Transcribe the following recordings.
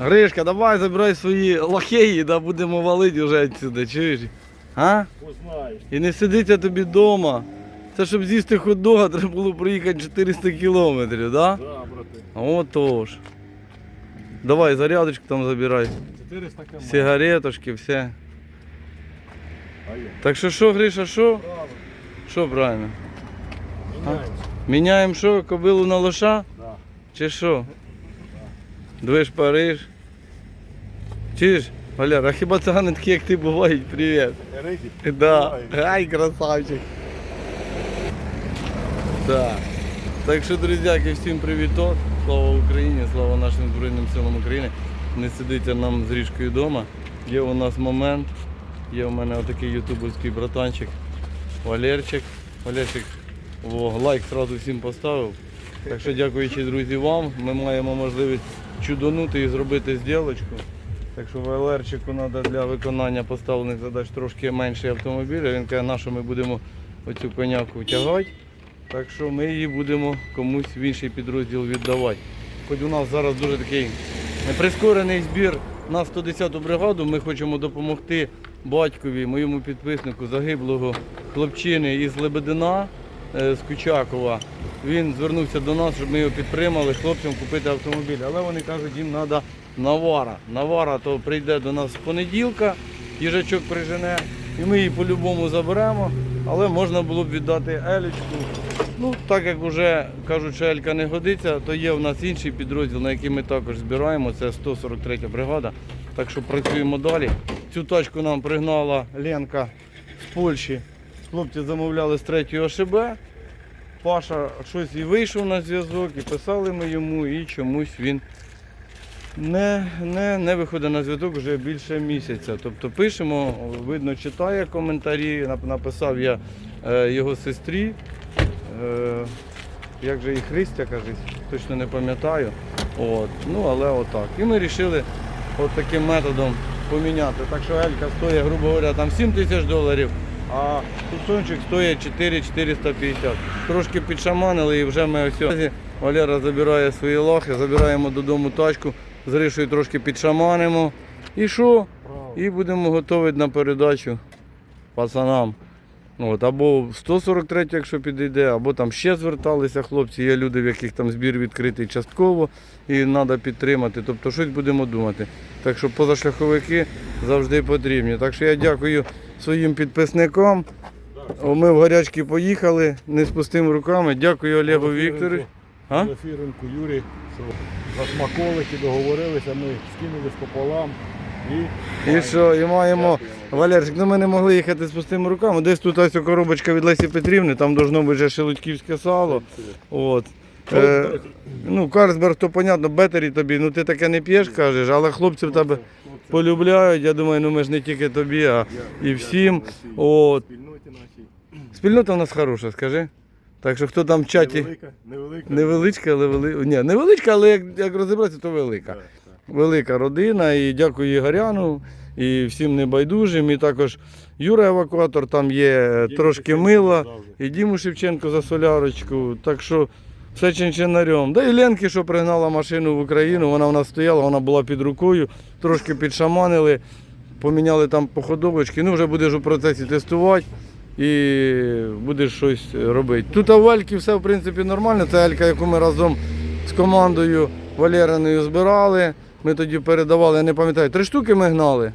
Гришка, давай забирай свої лохеї, да будемо валити вже відсюди, чуєш? А? І не сидиться тобі вдома. Це щоб з'їсти хот-дога, треба було проїхати 400 кілометрів, да? Да, брати. Отож. Давай зарядочку там забирай. 400 км. Сигареточки, все. А. Так що що, Гриша, що? Правильно. Що правильно? Міняємося. Міняємо що, кобилу на лоша? Да. Чи що? Движ Париж. Чуєш, Валера, а хіба цигани такі, як ти бувають? Привіт. Риді? Да. Ай, красавчик. Так. Так що, друзяки, всім привіт. Слава Україні, слава нашим Збройним силам України. Не сидиться нам з ріжкою вдома. Є у нас момент. Є у мене отакий ютуберський братанчик Валерчик. Валерчик, о, лайк одразу всім поставив. Так що дякуючи, друзі, вам, ми маємо можливість чудонути і зробити зділочку. Так що Валерчику треба для виконання поставлених задач трошки менший автомобіль. Він каже, на що ми будемо оцю коняку тягати. Так що ми її будемо комусь в інший підрозділ віддавати. Хоч у нас зараз дуже такий прискорений збір на 110-ту бригаду. Ми хочемо допомогти батькові, моєму підписнику загиблого хлопчини із Лебедина з Кучакова. Він звернувся до нас, щоб ми його підтримали, хлопцям купити автомобіль. Але вони кажуть, їм треба навара. Навара то прийде до нас з понеділка, їжачок прижене, і ми її по-любому заберемо. Але можна було б віддати Елічку. Ну, так як вже кажуть, що Елька не годиться, то є в нас інший підрозділ, на який ми також збираємо. Це 143 бригада. Так що працюємо далі. Цю тачку нам пригнала Ленка з Польщі. Хлопці замовляли з 3 ОШБ. Паша щось і вийшов на зв'язок, і писали ми йому, і чомусь він не, не, не виходить на зв'язок вже більше місяця. Тобто пишемо, видно, читає коментарі, написав я е, його сестрі. Е, як же і Христя, кажуть, точно не пам'ятаю. От. Ну, але отак. І ми вирішили таким методом поміняти. Так що Елька стоїть, грубо говоря, там 7 тисяч доларів, а тусончик стоїть 4 450. Трошки підшаманили і вже ми ось. Валера забирає свої лохи, забираємо додому тачку, з Ришою трошки підшаманимо. І що? І будемо готувати на передачу пацанам. От, або в 143, якщо підійде, або там ще зверталися хлопці. Є люди, в яких там збір відкритий частково і треба підтримати. Тобто щось будемо думати. Так що позашляховики завжди потрібні. Так що я дякую своїм підписникам. Ми в гарячки поїхали не з пустими руками. Дякую Олегу Вікторовичу. А? Зефіренку Юрі, що за смаколики договорилися, ми скинулись пополам. І, І що, і маємо. Валерчик, ну ми не могли їхати з пустими руками. Десь тут ось коробочка від Лесі Петрівни, там должно бути вже шелудьківське сало. От. Е, ну, Карсберг, то понятно, бетері тобі, ну ти таке не п'єш, кажеш, але хлопці в тебе полюбляють. Я думаю, ну ми ж не тільки тобі, а і всім. От. Спільнота в нас хороша, скажи. Так що хто там в чаті Невелика, невелика. невеличка, але велика. Ні, невеличка, але як, як розібратися, то велика. Велика родина. І дякую Ігоряну і всім небайдужим. І також Юра евакуатор, там є е, трошки мила, і Діму Шевченко за солярочку. Так що все чинчинарем. Да і Ленки, що пригнала машину в Україну, вона в нас стояла, вона була під рукою, трошки підшаманили, поміняли там походовочки. Ну, вже будеш у процесі тестувати. І будеш щось робити. Тут а в Ельки все в принципі нормально. Це Елька, яку ми разом з командою Валериною збирали. Ми тоді передавали, я не пам'ятаю, три штуки ми гнали.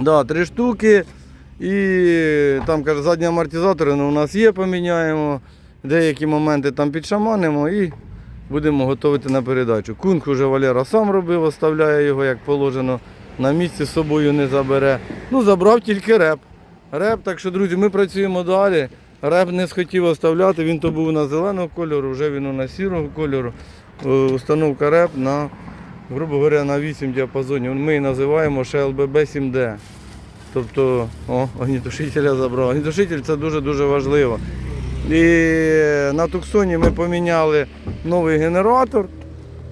Да, три штуки. І там каже, задні амортизатори ну, у нас є, поміняємо. Деякі моменти там підшаманимо і будемо готувати на передачу. Кунг уже Валера сам робив, оставляє його як положено. На місці з собою не забере. Ну, забрав тільки реп. Реп, так що, друзі, ми працюємо далі. Реп не схотів оставляти, він то був на зеленого кольору, вже він у нас сірого кольору. Е, Установка реп на, грубо говоря, на 8 діапазонів. Ми її називаємо ще ЛББ 7D. Тобто, о, огнітушителя забрав. Огнітушитель це дуже-дуже важливо. І на Туксоні ми поміняли новий генератор.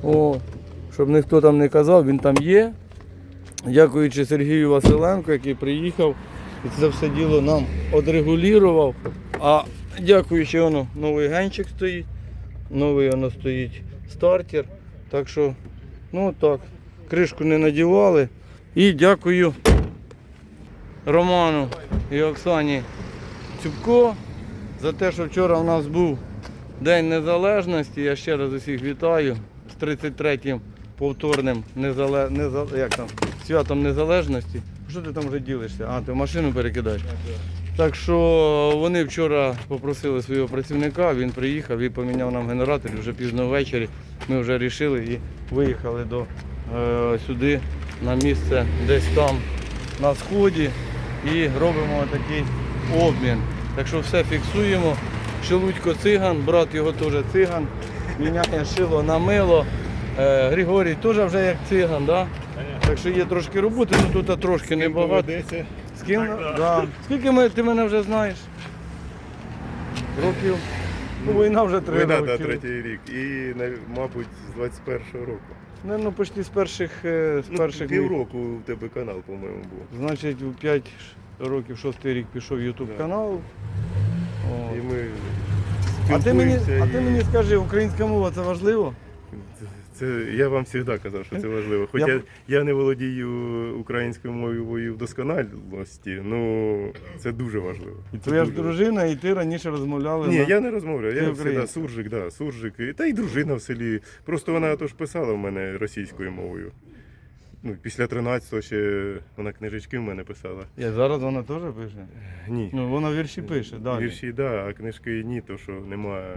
О, щоб ніхто там не казав, він там є. Дякуючи Сергію Василенко, який приїхав і це все діло нам одрегулював. А дякуючи воно, новий генчик стоїть, новий воно стоїть стартер. Так що, ну так. кришку не надівали. І дякую Роману і Оксані Цюбко за те, що вчора у нас був День Незалежності. Я ще раз усіх вітаю з 33-м повторним незале... неза... як там? святом Незалежності. Що ти там вже ділишся? А, ти в машину перекидаєш? Так що вони вчора попросили свого працівника, він приїхав і поміняв нам генератор вже пізно ввечері. Ми вже вирішили і виїхали до, е, сюди на місце десь там на сході і робимо такий обмін. Так що все фіксуємо. Шелудько циган, брат його теж циган, міняє шило на мило. Е, Григорій теж вже як циган, да? так що є трошки роботи, ну тут трошки небагато. багато. З ким? Да. Скільки ми, ти мене вже знаєш? Років? Ну, війна вже три Війна, роки. да, третій рік. І, мабуть, з 21-го року. Ну, ну, почти з перших, е, з Ну, перших півроку у тебе канал, по-моєму, був. Значить, у 5 років, шостий рік пішов Ютуб да. канал. О. І ми А ти мені, і... а ти мені скажи, українська мова це важливо? Це, я вам завжди казав, що це важливо. Хоча Я- я, не володію українською мовою в досконалості, ну це дуже важливо. І Це твоя ж дуже дружина, і ти раніше розмовляли. Ні, на... я не розмовляю. Я завжди суржик, да, суржик. Та й дружина в селі. Просто вона тож писала в мене російською мовою. Ну, після 13-го ще вона книжечки в мене писала. Я зараз вона теж пише. Ні. Ну, вона вірші пише, далі. Вірші, да, а книжки ні, то що немає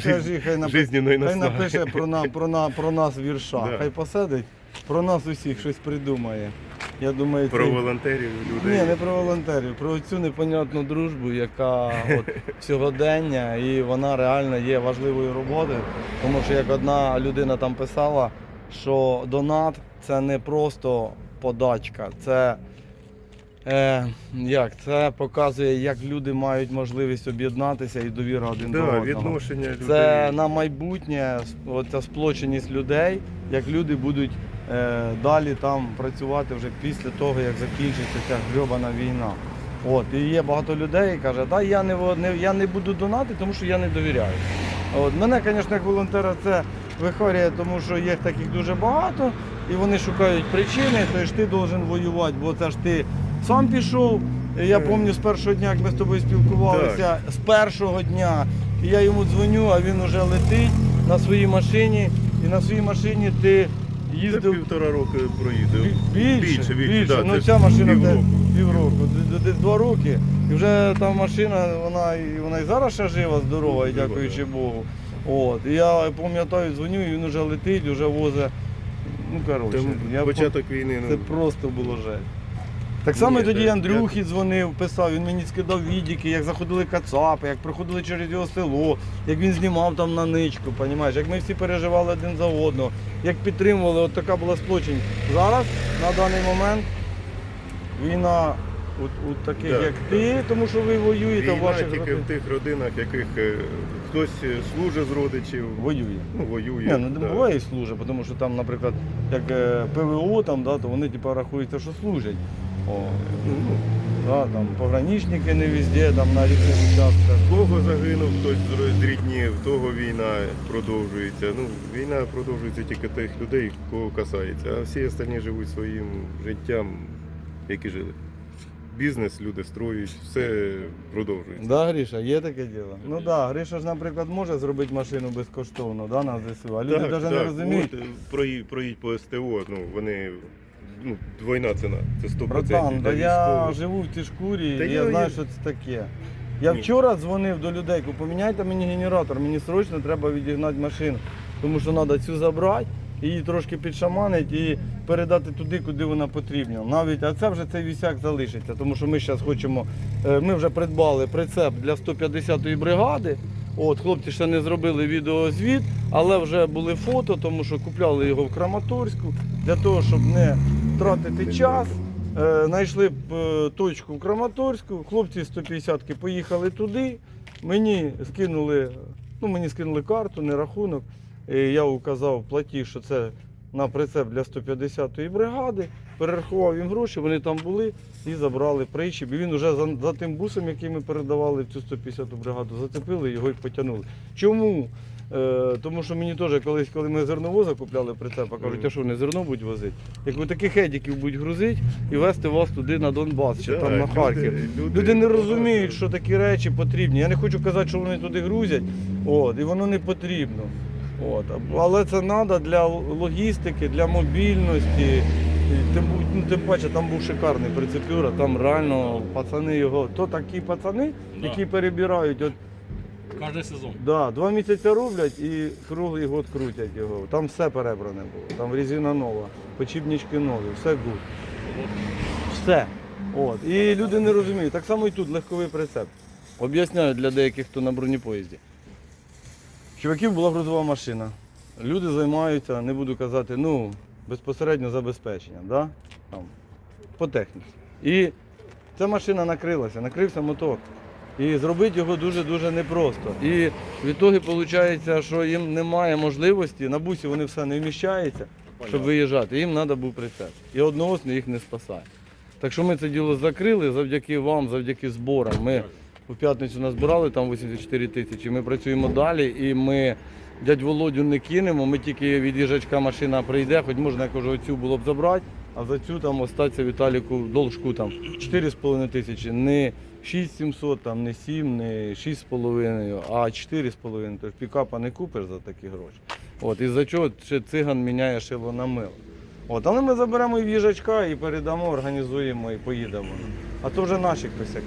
Скажи, хай, напи... хай наснаги. напише про, на... про, на... про нас вірша. Да. Хай посадить, про нас усіх щось придумає. Я думаю, Про це- волонтерів людей. Ні, не про волонтерів, про цю непонятну дружбу, яка от сьогодення, і вона реально є важливою роботою. Тому що як одна людина там писала, що донат це не просто подачка, це, е, як, це показує, як люди мають можливість об'єднатися і довіра один до Да, одного. відношення людей. Це на майбутнє оця сплоченість людей, як люди будуть е, далі там працювати вже після того, як закінчиться ця грьобана війна. От, і є багато людей, які каже, да, я не, во- не, я не буду донати, тому що я не довіряю. От, мене, звісно, як волонтера це вихорює, тому що їх таких дуже багато, і вони шукають причини, то ж ти должен воювати, бо це ж ти сам пішов. Я пам'ятаю з першого дня, як ми з тобою спілкувалися, з першого дня. Я йому дзвоню, а він вже летить на своїй машині. І на своїй машині ти Це їздив півтора року проїздив. більше, більше, більше. да, ну ця машина півроку. півроку, десь два роки. І вже та машина, вона, і- вона і зараз ще жива, здорова, і дякуючи. Богу. От. І я пам'ятаю, дзвоню, і він вже летить, вже возить. Ну коротше, я початок війни. це Ну, просто було жесть. Так само Ні, тоді це- Андрюхі дзвонив, писав, він мені скидав відіки, як заходили кацапи, як проходили через його село, як він знімав там на ничку, понімаєш, як ми всі переживали один за одного, як підтримували, от така була сплочень. Зараз, на даний момент, війна у, у таких, Да, як ти, тому що ви воюєте в війна ваших тільки родинах. в тих родинах, яких е, хтось е, служить з родичів, Воює. ну, воює. Ні, ну не да. буває і служить, тому що там, наприклад, як е, ПВО, там, да, то вони типу, рахуються, що служать. Ну, ну, Да, там пограничники не везде, там на різних участках. в кого загинув, хтось з в того війна продовжується. Ну, війна продовжується тільки тих людей, кого касається, а всі остальні живуть своїм життям, як і жили. Бізнес люди строють, все продовжується. Да, Гріша, є таке діло. Ну так, да, Гриша ж, наприклад, може зробити машину безкоштовно да, на ЗСУ, а люди навіть не розуміють. Проїдь, проїдь по СТО, ну вони ну, двойна ціна. Це 100% Братан, да для я військових. живу в цій шкурі, Та і я- я знаю, що це таке. Я Ні. вчора дзвонив до людей, кажу, поміняйте мені генератор, мені срочно треба відігнати машину, тому що треба цю забрати, її трошки підшаманити і передати туди, куди вона потрібна. Навіть, а це вже цей вісяк залишиться, тому що ми зараз хочемо, е, ми вже придбали прицеп для 150-ї бригади. От, хлопці ще не зробили відеозвіт, але вже були фото, тому що купляли його в Краматорську для того, щоб не втратити час. Е, Знайшли б, е, точку в Краматорську, хлопці 150-ки поїхали туди. Мені скинули, ну мені скинули карту, не рахунок. І я указав платіж, що це на прицеп для 150-ї бригади. Перерахував їм гроші, вони там були і забрали причіп. І він вже за, за тим бусом, який ми передавали в цю 150-ту бригаду, зацепили його і потягнули. Чому? Е, тому що мені теж колись, коли ми зерново закупляли прицепа, кажуть, а що не зерно будуть возити? Як ви таких едіків будуть грузити і везти вас туди на Донбас чи Да, там на люди- Харків. люди Люди не розуміють, що такі речі потрібні. Я не хочу казати, що вони туди грузять, от, і воно не потрібно. От. Але це треба для логістики, для мобільності. І Тим, бу- ну, тим паче там був шикарний прицепюра, там реально пацани його. То такі пацани, Да. які перебирають. От, Кожен сезон. да, два місяці роблять і круглий год крутять його. Там все перебране було. Там резина нова, почіпнички нові, все гуд. Все. От. І люди не розуміють. Так само і тут легковий прицеп. Об'ясняю для деяких, хто на бронепоїзді. Чуваків була грузова машина. Люди займаються, не буду казати, ну, безпосередньо забезпеченням, да? Там, по техніці. І ця машина накрилася, накрився мотор. І зробити його дуже-дуже непросто. І в ітогі виходить, що їм немає можливості, на бусі вони все не вміщаються, щоб виїжджати. Їм треба був прицеп. І одноосний їх не спасає. Так що ми це діло закрили завдяки вам, завдяки зборам. Ми в п'ятницю назбирали там 84 тисячі. Ми працюємо далі і ми дядь Володю не кинемо. Ми тільки від їжачка машина прийде, хоч можна, я кажу, оцю було б забрати, а за цю там остаться Віталіку должку там 4,5 тисячі. Не 6700, там, не 7, не 6,5, а 4,5. Тож пікапа не купиш за такі гроші. От, і за чого ще циган міняє шило на мило. От, але ми заберемо і в їжачка і передамо, організуємо і поїдемо. А то вже наші косяки.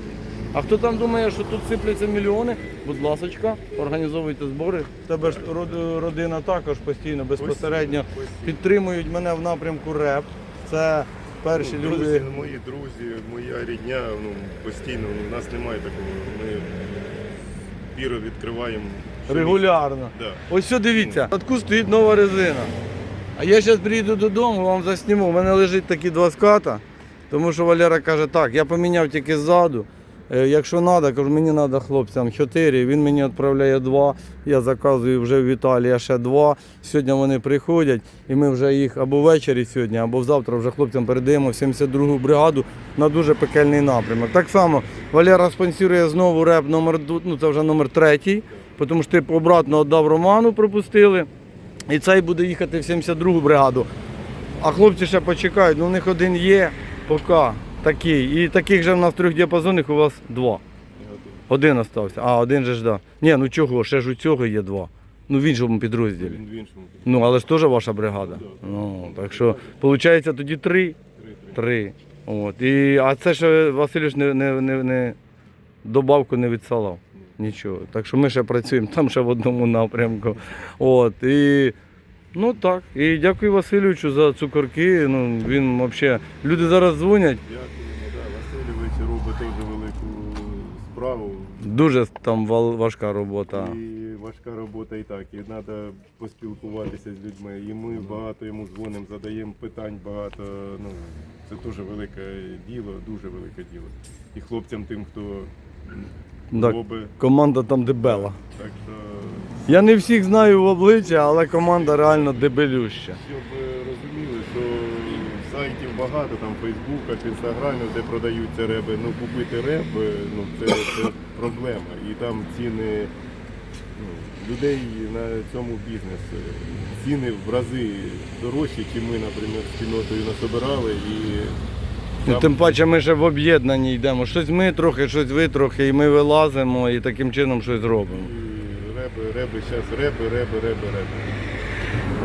А хто там думає, що тут сипляться мільйони, будь ласочка, організовуйте збори. В тебе ж род- родина також постійно, безпосередньо підтримують мене в напрямку РЕП. Це перші Ну, друзі, люди. мої друзі, моя рідня, ну, постійно, ну, у нас немає такого. Ми піро відкриваємо. щомісяця. Регулярно. Да. Ось що дивіться, садку стоїть нова резина. А я зараз приїду додому, вам засніму. У мене лежить такі два ската, тому що Валера каже, так, я поміняв тільки ззаду. Е, Якщо треба, кажу, мені треба хлопцям 4, він мені відправляє два. Я заказую вже в Італії ще два. Сьогодні вони приходять і ми вже їх або ввечері сьогодні, або завтра вже хлопцям передаємо в 72-гу бригаду на дуже пекельний напрямок. Так само Валера спонсорує знову реп номер ну це вже номер третій, тому що ти обратно віддав Роману, пропустили. І цей буде їхати в 72-гу бригаду. А хлопці ще почекають, ну у них один є поки такий. І таких же в нас трьохдіапазонних у вас два. Один остався. А, один же ж да. Ні, ну чого, ще ж у цього є два. Ну в іншому підрозділі. Він в іншому. Ну, але ж теж ваша бригада. Ну, так що, виходить, тоді три. Три. От. І, а це ще Васильович не, не, не, не добавку не відсилав. Нічого. Так що ми ще працюємо там ще в одному напрямку. От. І, ну так. І дякую Васильовичу за цукорки. Ну, він взагалі. Люди зараз дзвонять. Дякуємо, да. Васильович робить теж велику справу. Дуже там вал- важка робота. І важка робота і так. І треба поспілкуватися з людьми. І ми багато йому дзвонимо, задаємо питань багато. Ну, це дуже велике діло, дуже велике діло. І хлопцям тим, хто Так, робить. команда там дебела. Я не всіх знаю в обличчя, але команда реально дебелюща. щоб ви розуміли, що сайтів багато, там Фейсбуках, Інстаграмі, де продаються реби. Ну, купити реб, ну, це, це проблема. І там ціни ну, людей на цьому бізнесі. Ціни в рази дорожчі, ніж ми, наприклад, з кінотою насобирали. І Ну, там- тим паче ми ще в об'єднанні йдемо. Щось ми трохи, щось ви трохи, і ми вилазимо і таким чином щось робимо. Реби, реби, зараз реби, реби, реби, реби.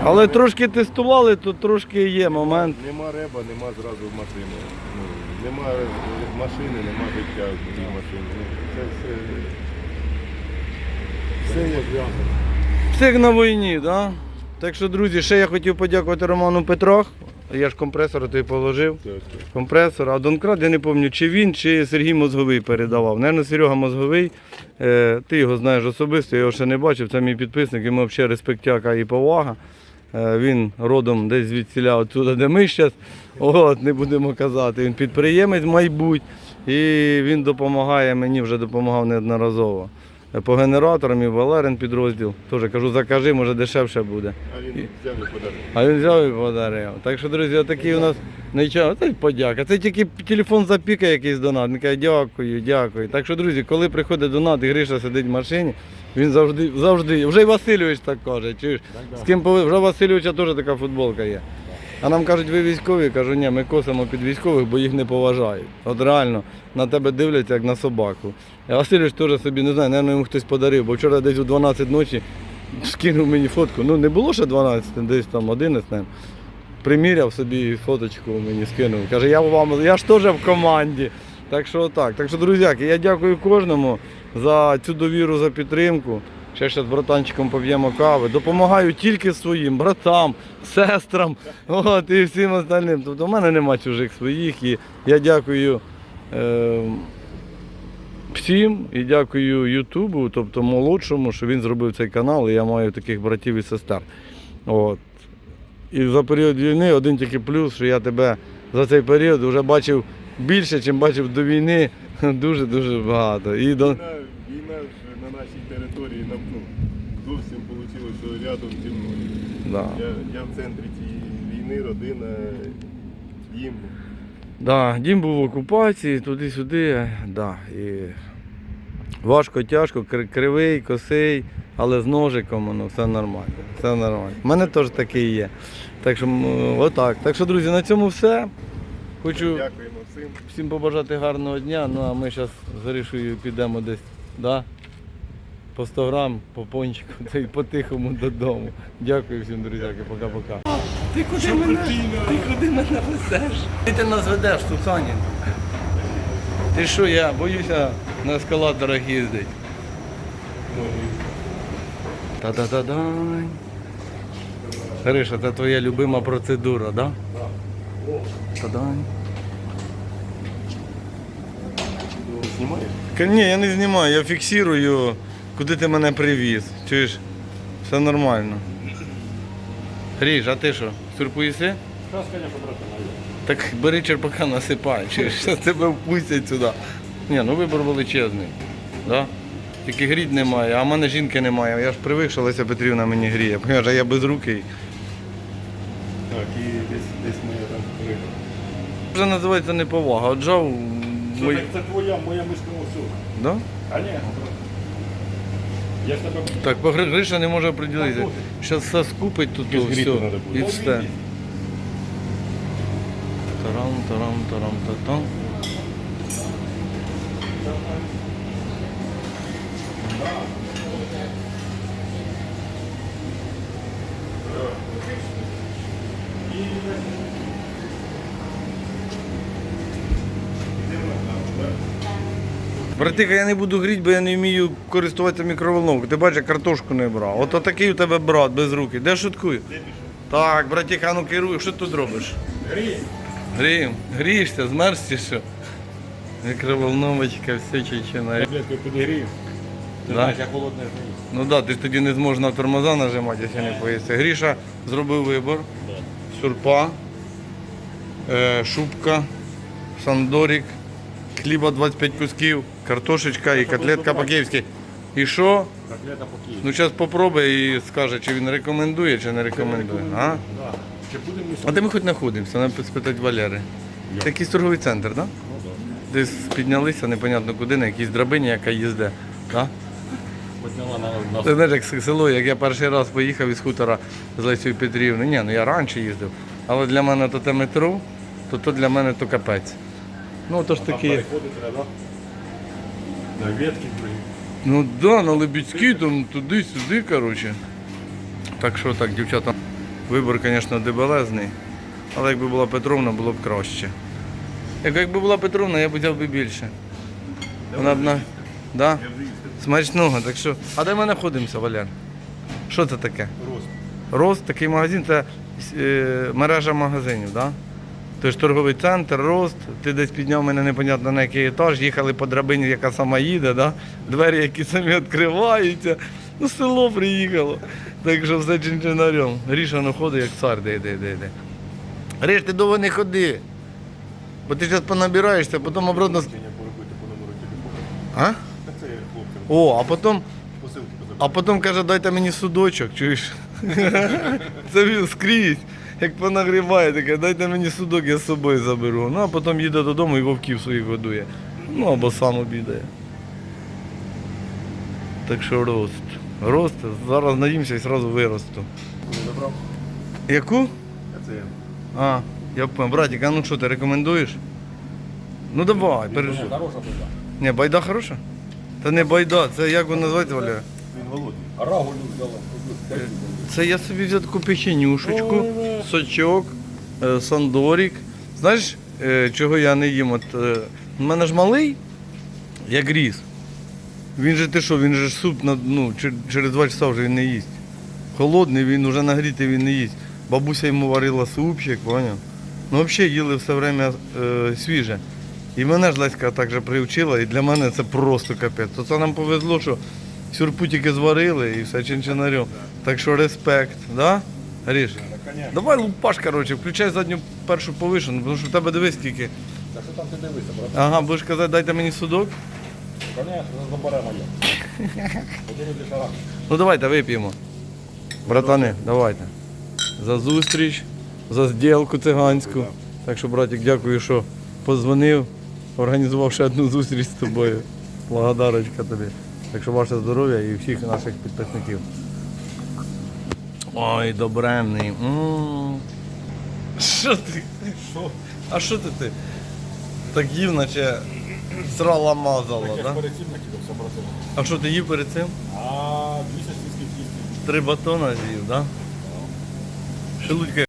Але трошки тестували, то трошки є момент. Нема реба, нема зразу машини. Ну, нема машини, нема життя в цій машині. Ну, Це все. Все є зв'язано. Всіх на війні, да? Так що, друзі, ще я хотів подякувати Роману Петрах. Я ж компресор той положив. Так, так. компресор, а Донкрат я не пам'ятаю, чи він, чи Сергій Мозговий передавав. Наверно, Серега Мозговий, е, ти його знаєш особисто, я його ще не бачив, це мій підписник, йому взагалі респектяка і повага. Е, він родом десь звідсіля, оттуда, де ми зараз, от, не будемо казати. Він підприємець, майбуть, і він допомагає мені, вже допомагав неодноразово. По генераторам і Валерин підрозділ. Теж кажу, закажи, може дешевше буде. А він взяв і подарив. А він взяв і подарив. Так що, друзі, отакий у нас нічого. Це подяка. Це тільки телефон запікає якийсь донат. Він каже, дякую, дякую. Так що, друзі, коли приходить донат і Гриша сидить в машині, він завжди, завжди, вже й Васильович так каже. Чуєш? З ким пови... Вже Васильовича теж така футболка є. А нам кажуть, ви військові, кажу, ні, ми косимо під військових, бо їх не поважають. От реально на тебе дивляться як на собаку. А Васильович теж собі не знаю, напевно, йому хтось подарив, бо вчора десь у 12 ночі скинув мені фотку. Ну не було ще 12, десь там 11. наверно. Приміряв собі фоточку мені скинув. Каже, я вам, я ж теж в команді. Так що так. Так що, друзяки, я дякую кожному за цю довіру, за підтримку. Ще ще з братанчиком поп'ємо кави. Допомагаю тільки своїм братам, сестрам от, і всім остальним. Тобто в мене нема чужих своїх. І я дякую е, всім і дякую Ютубу, тобто молодшому, що він зробив цей канал, і я маю таких братів і сестер. От. І за період війни один тільки плюс, що я тебе за цей період вже бачив більше, ніж бачив до війни. Дуже-дуже багато. І до... Війна, війна ж на нашій території нам ну, зовсім вийшло, що рядом зі мною. Да. Я, я в центрі цієї війни, родина, дім. Да, дім був в окупації, туди-сюди. Да. І важко, тяжко, кривий, косий, але з ножиком воно все нормально. Все нормально. У мене теж такий є. Так що, отак. Так що, друзі, на цьому все. Хочу Дякуємо всім. всім побажати гарного дня. Ну а ми зараз з Гришою підемо десь, да? По 100 грам, по пончику, та й по-тихому додому. Дякую всім, друзяки, пока-пока. Ти куди мене? Ти куди мене везеш? Ти ти нас ведеш, Сусанін. Ти що, я боюся на ескалаторах їздити. Та-да-да-дай. Гриша, це твоя любима процедура, так? Да? Та-дай. Знімаєш? Ні, я не знімаю, я фіксую, куди ти мене привіз. Чуєш? Все нормально. Гріш, а ти що? Сюрпу їси? Зараз, звісно, брати. Так бери черпака насипай, чуєш, зараз тебе впустять сюди. Ні, ну вибор величезний. Да? Тільки гріть немає, а в мене жінки немає. Я ж привик, що Леся Петрівна мені гріє. Понимаєш, а я без руки. Так, і десь, десь моя там книга. Вже називається неповага. От жав. Що, Мой... так це твоя, моя мишка усю. Да? Конечно. Так, бо Гри- Гриша не може оприділитися. Зараз все скупить тут все. І все. Тарам, тарам, тарам, татам. Братика, я не буду гріти, бо я не вмію користуватися мікроволновкою. Ти бачиш, я картошку не брав. От такий у тебе брат без руки. Де шуткує? Так, братіка, ну керуй, що ти тут робиш? грій. Грієм, грієшся, змерз чи що? Мікроволновочка, все чечена. Таблетку підігрів. Ти Да. знаєш, я холодний грій. Ну так, да, ти ж тоді не зможеш на тормоза нажимати, якщо не поїсти. Гріша зробив вибор. Сурпа, е, шубка, сандорік, хліба 25 кусків, картошечка і котлетка по-київськи. І що? Котлета по Києву. Ну зараз попробуй і скаже, чи він рекомендує, чи не рекомендує. А? Чи будемо ми а де ми хоч знаходимося? Треба спитати Валери. Це якийсь торговий центр, так? Да? Ну. Десь піднялися, непонятно куди, на якійсь драбині, яка їздить. Да? Підняла на нас. Ти знаєш, як село, як я перший раз поїхав із хутора з Лесією Петрівною. Ні, ну я раніше їздив. Але для мене то те метро, то то для мене то капець. Ну то ж такі. На ветки, блін. Ну да, на Лебідській, там туди-сюди, коротше. Так що так, дівчата, вибір, звісно, дебелезний. Але якби була Петровна, було б краще. Як- Якби була Петровна, я б взяв би більше. Вона б на. Да? Смачного, так що. А де ми знаходимося, Валяр? Що це таке? Рост. Рост, такий магазин, це е, мережа магазинів, да? Тож торговий центр, рост, ти десь підняв мене непонятно на який етаж, їхали по драбині, яка сама їде, да? двері, які самі відкриваються. Ну, село приїхало. Так що все чинчинарем. Гріша ну ходить, як цар, де йде, де йде. Гриш, ти довго не ходи. Бо ти зараз понабираєшся, потім обратно. телефону. А? О, а потім, а потім каже, дайте мені судочок, чуєш? Це він скрізь. Як понагріває, таке, дайте мені судок, я з собою заберу. Ну, а потім їде додому і вовків своїх годує. Ну, або сам обідає. Так що рост. Рост. Зараз наїмся і одразу виросту. Забрав? Яку? А це я. А, я понял. Братик, а ну що, ти рекомендуєш? Ну давай, пережи. Хороша була. Ні, байда хороша? Та не байда, це як воно називається, Валя? Рагулю взяла. Це я собі взяв таку печенюшечку, сочок, е, сандорік. Знаєш, е, чого я не їм? От, е, у мене ж малий, як ріс. Він же ти що, він же суп на, ну, через два часа вже він не їсть. Холодний, він вже нагрітий, він не їсть. Бабуся йому варила супчик, поняв? Ну, взагалі їли все время е, свіже. І мене ж Леська так же приучила, і для мене це просто капець. То це нам повезло, що сюрпу тільки зварили і все чинчинарем. Так що респект, да? Гріш? Давай лупаш, коротше, включай задню першу повишену, тому що в тебе дивись скільки. Та що там ти дивишся, брат? Ага, будеш казати, дайте мені судок. Конечно, заберемо я. Ну давайте вип'ємо. Братани, давайте. За зустріч, за зділку циганську. Так що, братик, дякую, що позвонив, організував ще одну зустріч з тобою. Благодарочка тобі. Так що ваше здоров'я і всіх наших підписників. Ой, добремний. Що ти? Що? А що ти ти? Так їв, наче срала мазала, Я так? перед цим накидався, брати. А що ти їв перед цим? А 200 сільських кістів. Три батона з'їв, так? Да? Шелудька